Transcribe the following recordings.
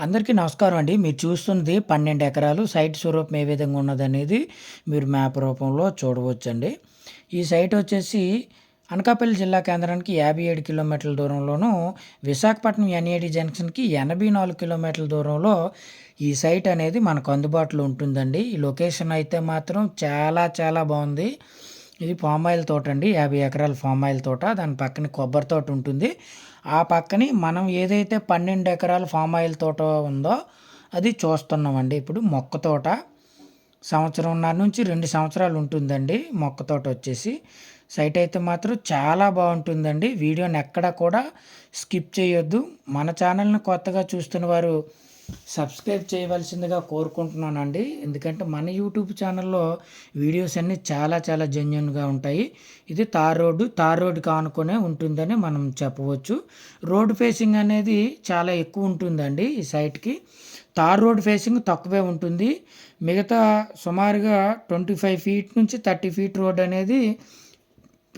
అందరికీ నమస్కారం అండి. మీరు చూస్తున్నది పన్నెండు ఎకరాలు. సైట్ స్వరూపం ఏ విధంగా ఉన్నదనేది మీరు మ్యాప్ రూపంలో చూడవచ్చండి. ఈ సైట్ వచ్చేసి అనకాపల్లి జిల్లా కేంద్రానికి యాభై ఏడు కిలోమీటర్ల దూరంలోను విశాఖపట్నం ఎన్ఏడి జంక్షన్కి ఎనభై నాలుగు కిలోమీటర్ల దూరంలో ఈ సైట్ అనేది మనకు అందుబాటులో ఉంటుందండి. ఈ లొకేషన్ అయితే మాత్రం చాలా చాలా బాగుంది. ఇది పామ్ ఆయిల్ తోట అండి. యాభై ఎకరాల పామ్ ఆయిల్ తోట. దాని పక్కన కొబ్బరి తోట ఉంటుంది. ఆ పక్కనే మనం ఏదైతే పన్నెండు ఎకరాల ఫామ్ ఆయిల్ తోట ఉందో అది చూస్తున్నామండి. ఇప్పుడు మొక్క తోట సంవత్సరంన్నర నుంచి రెండు సంవత్సరాలు ఉంటుందండి మొక్క తోట వచ్చేసి. సైట్ అయితే మాత్రం చాలా బాగుంటుందండి. వీడియోని ఎక్కడ కూడా స్కిప్ చేయొద్దు. మన ఛానల్ని కొత్తగా చూస్తున్న వారు సబ్స్క్రైబ్ చేయవలసిందిగా కోరుకుంటున్నానండి. ఎందుకంటే మన యూట్యూబ్ ఛానల్లో వీడియోస్ అన్నీ చాలా చాలా జెన్యున్గా ఉంటాయి. ఇది తార్ రోడ్డు తార్ రోడ్డు కానుకొనే ఉంటుందని మనం చెప్పవచ్చు. రోడ్ ఫేసింగ్ అనేది చాలా ఎక్కువ ఉంటుందండి ఈ సైట్కి. తార్ రోడ్ ఫేసింగ్ తక్కువే ఉంటుంది. మిగతా సుమారుగా ట్వంటీ ఫైవ్ ఫీట్ నుంచి థర్టీ ఫీట్ రోడ్ అనేది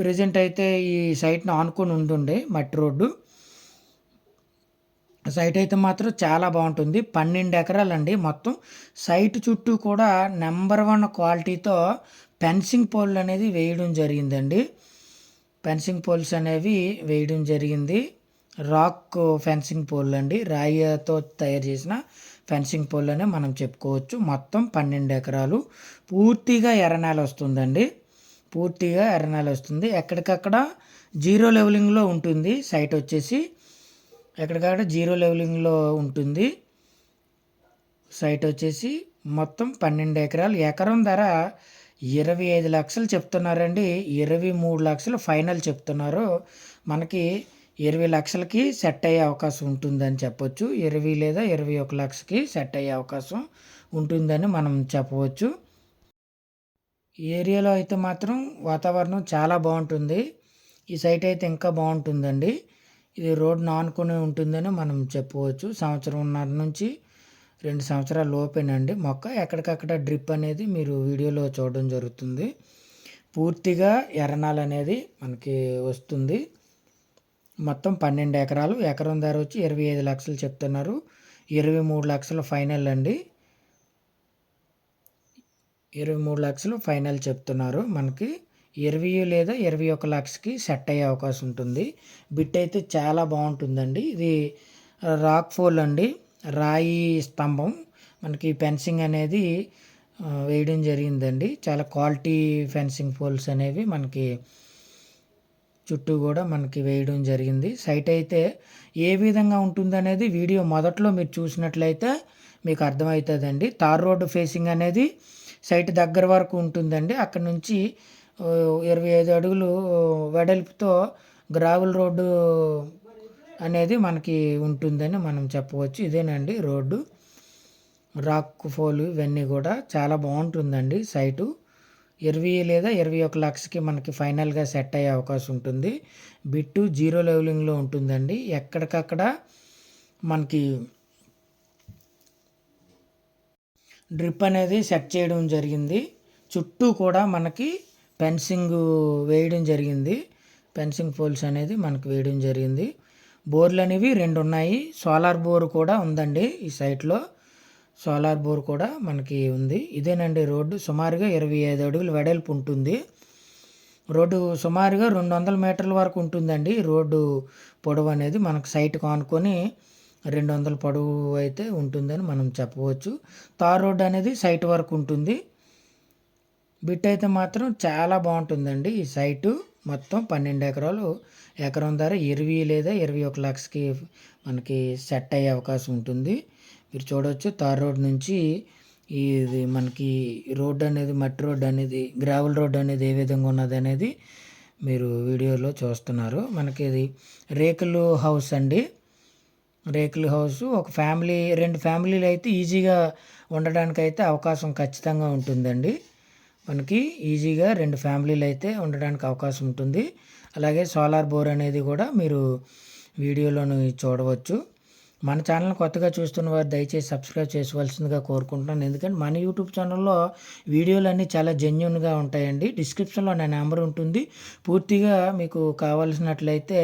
ప్రజెంట్ అయితే ఈ సైట్ని ఆనుకొని ఉంటుండే మట్టి రోడ్డు. సైట్ అయితే మాత్రం చాలా బాగుంటుంది. పన్నెండు ఎకరాలండి మొత్తం. సైట్ చుట్టూ కూడా నెంబర్ వన్ క్వాలిటీతో ఫెన్సింగ్ పోల్ అనేది వేయడం జరిగిందండి. ఫెన్సింగ్ పోల్స్ అనేవి వేయడం జరిగింది. రాక్ ఫెన్సింగ్ పోల్ అండి. రాయితో తయారు చేసిన ఫెన్సింగ్ పోల్ అనే మనం చెప్పుకోవచ్చు. మొత్తం పన్నెండు ఎకరాలు. పూర్తిగా ఎర్రనేల వస్తుందండి. పూర్తిగా ఎర్రనేల వస్తుంది. ఎక్కడికక్కడ జీరో లెవెలింగ్లో ఉంటుంది. సైట్ వచ్చేసి ఎక్కడికాడ జీరో లెవెలింగ్లో ఉంటుంది. సైట్ వచ్చేసి మొత్తం పన్నెండు ఎకరాలు. ఎకరం ధర ఇరవై ఐదు లక్షలు చెప్తున్నారండి. ఇరవై మూడు లక్షలు ఫైనల్ చెప్తున్నారు. మనకి ఇరవై లక్షలకి సెట్ అయ్యే అవకాశం ఉంటుందని చెప్పొచ్చు. ఇరవై లేదా ఇరవై ఒక లక్షకి సెట్ అయ్యే అవకాశం ఉంటుందని మనం చెప్పవచ్చు. ఏరియాలో అయితే మాత్రం వాతావరణం చాలా బాగుంటుంది. ఈ సైట్ అయితే ఇంకా బాగుంటుందండి. ఇది రోడ్డు ఆనుకుని ఉంటుందని మనం చెప్పవచ్చు సంవత్సరంన్నర నుంచి రెండు సంవత్సరాల లోపేనండి. మొక్క ఎక్కడికక్కడ డ్రిప్ అనేది మీరు వీడియోలో చూడడం జరుగుతుంది. పూర్తిగా ఎర్రనాలు అనేది మనకి వస్తుంది. మొత్తం పన్నెండు ఎకరాలు. ఎకరం ధర వచ్చి ఇరవై ఐదు లక్షలు చెప్తున్నారు. ఇరవై మూడు లక్షలు ఫైనల్ అండి. ఇరవై మూడు లక్షలు ఫైనల్ చెప్తున్నారు మనకి. ఇరవై లేదా ఇరవై ఒక లక్షకి సెట్ అయ్యే అవకాశం ఉంటుంది. బిట్ అయితే చాలా బాగుంటుందండి. ఇది రాక్ ఫోల్ అండి. రాయి స్తంభం. మనకి ఫెన్సింగ్ అనేది వేయడం జరిగిందండి. చాలా క్వాలిటీ ఫెన్సింగ్ పోల్స్ అనేవి మనకి చుట్టూ కూడా మనకి వేయడం జరిగింది. సైట్ అయితే ఏ విధంగా ఉంటుందనేది వీడియో మొదట్లో మీరు చూసినట్లయితే మీకు అర్థమవుతుందండి. తార్ రోడ్డు ఫేసింగ్ అనేది సైట్ దగ్గర వరకు ఉంటుందండి. అక్కడ నుంచి ఇరవై ఐదు అడుగులు వెడల్పుతో గ్రావెల్ రోడ్డు అనేది మనకి ఉంటుందని మనం చెప్పవచ్చు. ఇదేనండి రోడ్డు. రాక్ ఫోలు ఇవన్నీ కూడా చాలా బాగుంటుందండి సైటు. ఇరవై లేదా ఇరవై ఒక లక్షకి మనకి ఫైనల్గా సెట్ అయ్యే అవకాశం ఉంటుంది. బిట్టు జీరో లెవెలింగ్లో ఉంటుందండి. ఎక్కడికక్కడ మనకి డ్రిప్ అనేది సెట్ చేయడం జరిగింది. చుట్టూ కూడా మనకి ఫెన్సింగ్ వేయడం జరిగింది. ఫెన్సింగ్ పోల్స్ అనేది మనకు వేయడం జరిగింది. బోర్లు అనేవి రెండు ఉన్నాయి. సోలార్ బోర్ కూడా ఉందండి ఈ సైట్లో. సోలార్ బోర్ కూడా మనకి ఉంది. ఇదేనండి రోడ్డు. సుమారుగా ఇరవై ఐదు అడుగులు వెడల్పు ఉంటుంది. రోడ్డు సుమారుగా రెండు వందల మీటర్ల వరకు ఉంటుందండి. రోడ్డు పొడవు అనేది మనకు సైట్ కానుకొని రెండు వందల పొడవు అయితే ఉంటుందని మనం చెప్పవచ్చు. తార్ రోడ్డు అనేది సైట్ వరకు ఉంటుంది. బిట్ అయితే మాత్రం చాలా బాగుంటుందండి. ఈ సైటు మొత్తం పన్నెండు ఎకరాలు. ఎకరం ధర ఇరవై లేదా ఇరవై ఒక లక్షకి మనకి సెట్ అయ్యే అవకాశం ఉంటుంది. మీరు చూడవచ్చు తార్ రోడ్ నుంచి ఇది మనకి రోడ్ అనేది మట్టి రోడ్ అనేది గ్రావెల్ రోడ్ అనేది ఏ విధంగా ఉన్నది అనేది మీరు వీడియోలో చూస్తున్నారు. మనకి ఇది రేకులు హౌస్ అండి. రేకుల హౌస్ ఒక ఫ్యామిలీ రెండు ఫ్యామిలీలు అయితే ఈజీగా ఉండడానికి అయితే అవకాశం ఖచ్చితంగా ఉంటుందండి. మనకి ఈజీగా రెండు ఫ్యామిలీలు అయితే ఉండడానికి అవకాశం ఉంటుంది. అలాగే సోలార్ బోర్ అనేది కూడా మీరు వీడియోలోని చూడవచ్చు. మన ఛానల్ కొత్తగా చూస్తున్న వారు దయచేసి సబ్స్క్రైబ్ చేసుకోవాల్సిందిగా కోరుకుంటున్నాను. ఎందుకంటే మన యూట్యూబ్ ఛానల్లో వీడియోలు అన్నీ చాలా జెన్యున్గా ఉంటాయండి. డిస్క్రిప్షన్లో నా నెంబర్ ఉంటుంది. పూర్తిగా మీకు కావాల్సినట్లయితే